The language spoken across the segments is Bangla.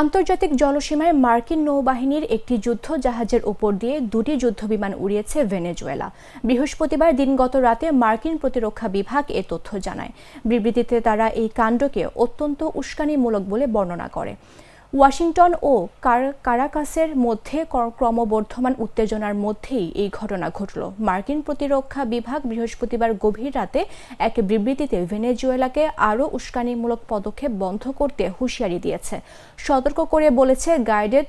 আন্তর্জাতিক জলসীমায় মার্কিন নৌবাহিনীর একটি যুদ্ধ জাহাজের উপর দিয়ে দুটি যুদ্ধবিমান উড়িয়েছে ভেনেজুয়েলা। বৃহস্পতিবার দিনগত রাতে মার্কিন প্রতিরক্ষা বিভাগ এ তথ্য জানায়। বিবৃতিতে তারা এই কাণ্ডকে অত্যন্ত উস্কানিমূলক বলে বর্ণনা করে। ওয়াশিংটন ও কারাকাসের মধ্যে ক্রমবর্ধমান উত্তেজনার মধ্যেই এই ঘটনা ঘটল। মার্কিন প্রতিরক্ষা বিভাগ বৃহস্পতিবার গভীর রাতে এক বিবৃতিতে ভেনেজুয়েলাকে আরও উস্কানিমূলক পদক্ষেপ বন্ধ করতে হুঁশিয়ারি দিয়েছে। সতর্ক করে বলেছে গাইডেড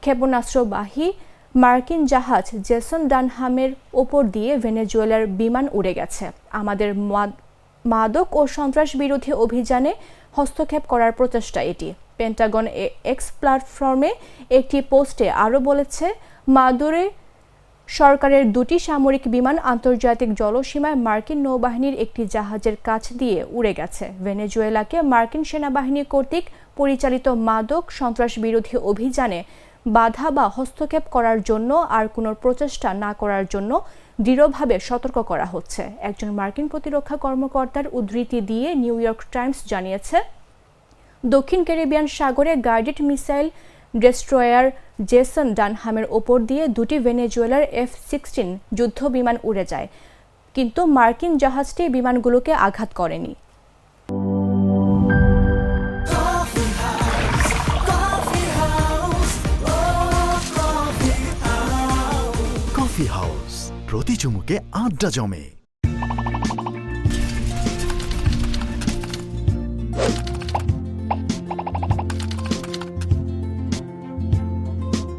ক্ষেপণাস্ত্রবাহী মার্কিন জাহাজ জেসন ডানহামের ওপর দিয়ে ভেনেজুয়েলার বিমান উড়ে গেছে। আমাদের মাদ- মাদক ও সন্ত্রাস বিরোধী অভিযানে হস্তক্ষেপ করার প্রচেষ্টা এটি। পেন্টাগন এক্স প্ল্যাটফর্মে একটি পোস্টে আরও বলেছে, মাদুরে সরকারের দুটি সামরিক বিমান আন্তর্জাতিক জলসীমায় মার্কিন নৌবাহিনীর একটি জাহাজের কাছ দিয়ে উড়ে গেছে। ভেনেজুয়েলাকে মার্কিন সেনাবাহিনী কর্তৃক পরিচালিত মাদক সন্ত্রাস বিরোধী অভিযানে বাধা বা হস্তক্ষেপ করার জন্য আর কোনো প্রচেষ্টা না করার জন্য দৃঢ়ভাবে সতর্ক করা হচ্ছে। একজন মার্কিন প্রতিরক্ষা কর্মকর্তার উদ্ধৃতি দিয়ে নিউ ইয়র্ক টাইমস জানিয়েছে দক্ষিণ ক্যারিবিয়ান সাগরে গাইডেড মিসাইল ডেস্ট্রয়ার জেসন ডানহামের ওপর দিয়ে দুটি ভেনেজুয়েলার এফ সিক্সটিন যুদ্ধ বিমান উড়ে যায়, কিন্তু মার্কিন জাহাজটি বিমানগুলোকে আঘাত করেনি। কফি হাউস প্রতি চুমুকে আড্ডা জমে।